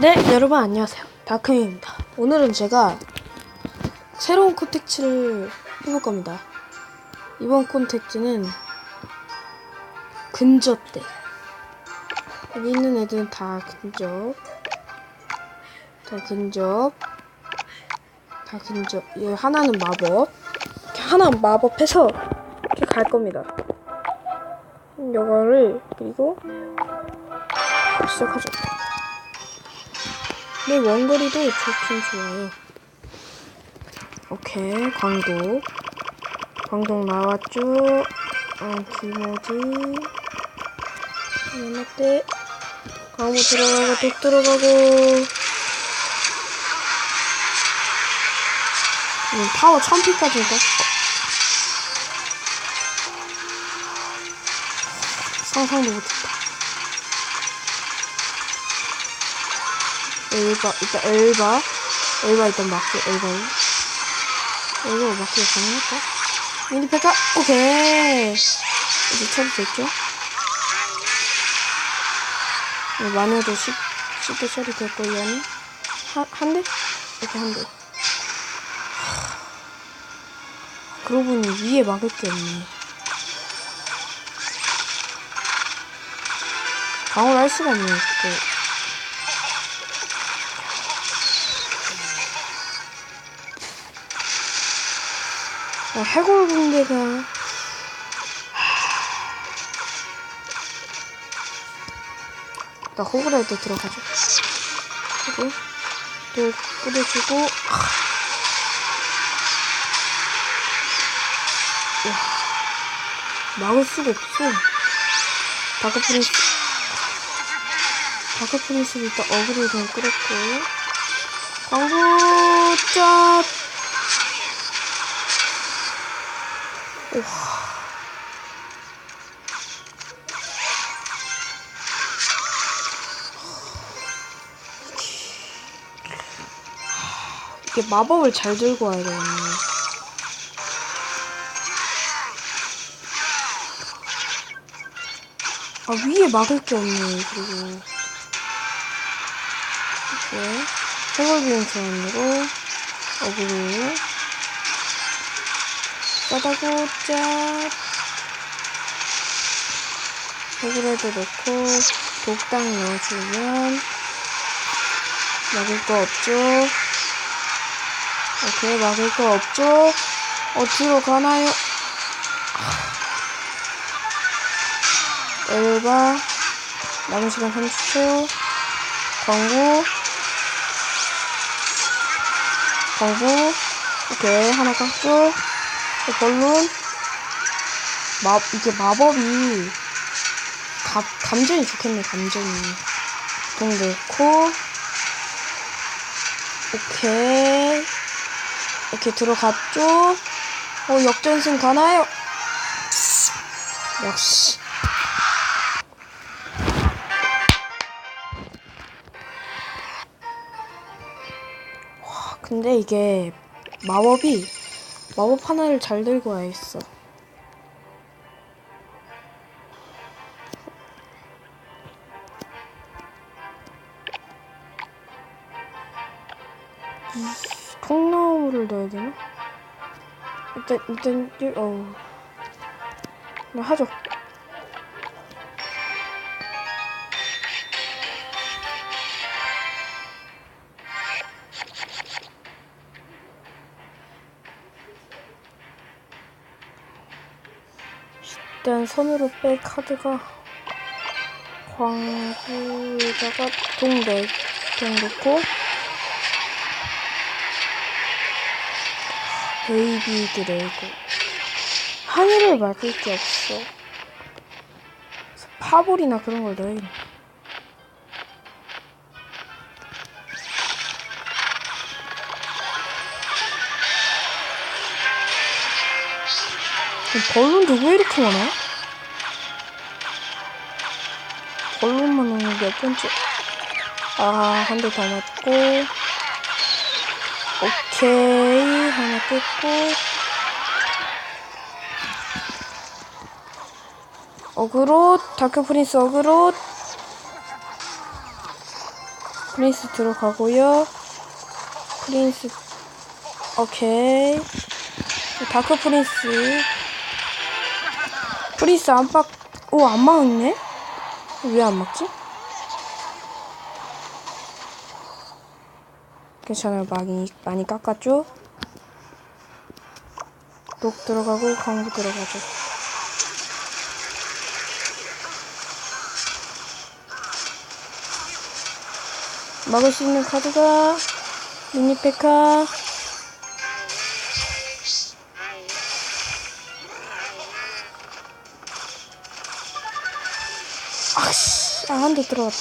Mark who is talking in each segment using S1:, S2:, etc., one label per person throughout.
S1: 네, 여러분 안녕하세요. 다크입니다. 오늘은 제가 새로운 콘텐츠를 해볼 겁니다. 이번 콘텐츠는 근접대. 여기 있는 애들은 다 근접. 다 근접. 다 근접. 얘 하나는 마법. 이렇게 하나는 마법해서 이렇게 갈 겁니다. 이거를 그리고 시작하죠. 네, 원거리도 좋긴 좋아요. 오케이, 광동. 광동 나왔죠? 어, 김어지. 연합대. 강호 들어가고, 독 들어가고. 음, 파워 1000피까지 떴어. 상상도 못했다. 엘바 일단 엘바 엘바 일단 막기 엘바 엘바 막기 가능할까? 미니 페카 오케이 이제 처리 됐죠? 네, 마녀도 쉽, 쉽게 처리됐고 얘는 한, 대? 이렇게 한 대. 그러고 보니 위에 막을 게 없네. 방어를 할 수가 없네, 또. 어, 해골 군대가. 나때 들어가죠. 그리고 또 뿌려주고 와, 막을 수가 없어. 다크 프린스. 다크 프린스 일단 어그로 좀 끌었고 광고 짭 이게 마법을 잘 들고 와야 되겠네. 아, 위에 막을 게 없네, 그리고. 이렇게. 해골 비용 교환으로, 어그로. 짭. 해골에도 넣고, 독당 넣어주면, 막을 거 없죠? 오케이, 막을 거 없죠? 어디로 가나요? 엘바, 남은 시간 30초, 광고, 광고, 오케이, 하나 깎죠? 벌룬, 마, 이게 마법이, 가, 감전이 좋겠네, 감전이. 동 넣고, 오케이. 이렇게 들어갔죠? 어, 역전승 가나요? 역시. 와, 근데 이게 마법이 마법 하나를 잘 들고 와야겠어. 통나무를 넣어야 되나? 일단 일단 나 하죠. 일단 손으로 뺄 카드가 광구에다가 동네 동 넣고 베이비 드래곤 하늘을 막을 게 없어. 파볼이나 그런 걸 넣어야 돼 벌룬도 왜 이렇게 많아? 벌룬만 오는 몇 번째 아 한 대 더 맞고 오케이 하나 뜯고 어그로 다크 프린스 어그로 프린스 들어가고요. 프린스 오케이. 다크 프린스. 프린스 안 빡. 오, 안 막네? 왜 안 막지? 괜찮아요. 많이, 많이 깎았죠? 녹 들어가고, 광부 들어가죠. 막을 수 있는 카드가 미니페카 한 대 들어갔다.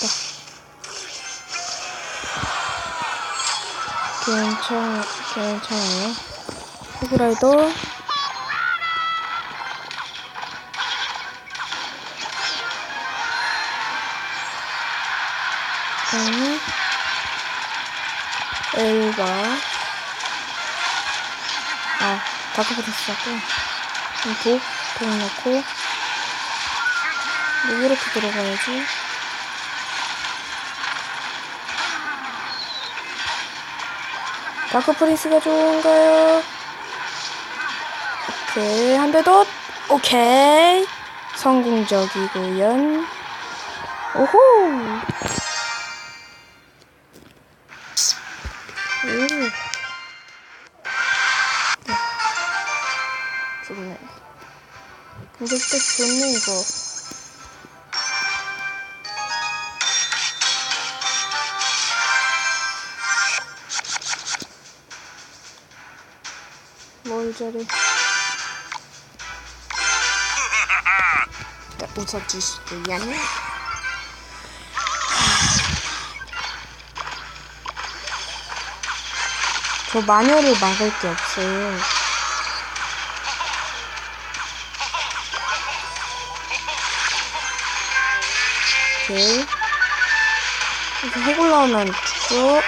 S1: 괜찮 괜찮아요. 호그라이더. 다음에 엘바. 아 다크브레스 하고 독, 독 넣고. 뭐 이렇게 들어가야지 다크 프린스가 좋은가요? 오케이 한 대 더 오케이 성공적이고요 오호 오. 좋네. 근데 또 좋네, 이거. 뭘 저래. 웃어줄 수도 있네. 저 마녀를 막을 게 없어요. 오케이. 이렇게 핵 올라오면 죽고.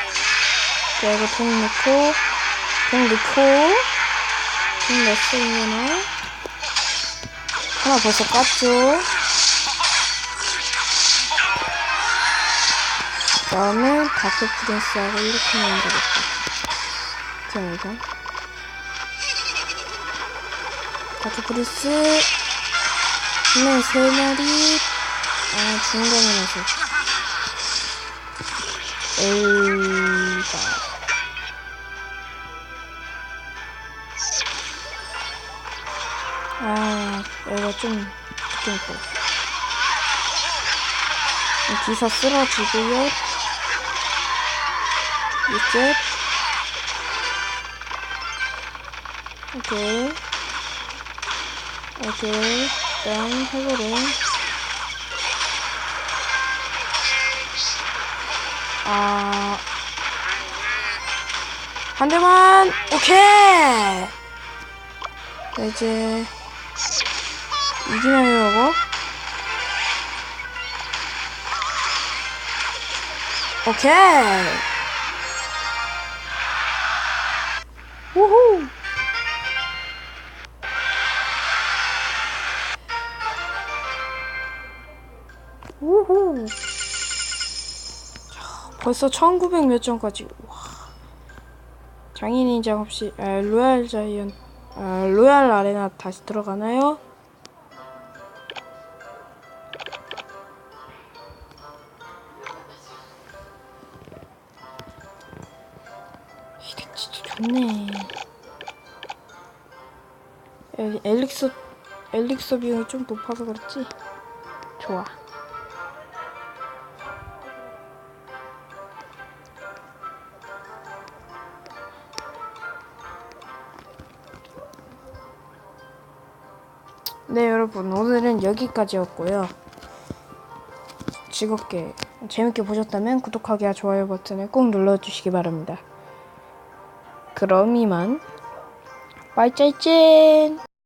S1: 자, 이거 돈 넣고. 돈 넣고. 돈 넣었으면. 하나 벌써 깠죠. 그 다음에 다크 프린스하고 이렇게 하면 되겠다. 정이죠. 다크 프린스. 네, 세 마리. 아, 중간이라서. 에이가. 아, 얘가 좀, 느낌 있고. 기사 쓰러지고요. 이제, 오케이. 오케이. 다음 해보래. 아, 한 대만, 오케이! 자, 이제, 이기나요, 이거? 오케이! 우후! 우후! 벌써 1900 몇 점까지. 와. 장인 인장 없이 아, 로얄 자이언 아, 로얄 아레나 다시 들어가나요? 이게 진짜 좋네. 엘, 엘릭서 엘릭서 비용이 좀 높아서 그렇지. 좋아. 네, 여러분. 오늘은 여기까지였고요. 즐겁게, 재밌게 보셨다면 구독하기와 좋아요 버튼을 꼭 눌러주시기 바랍니다. 그럼 이만. 빠이짜이찐!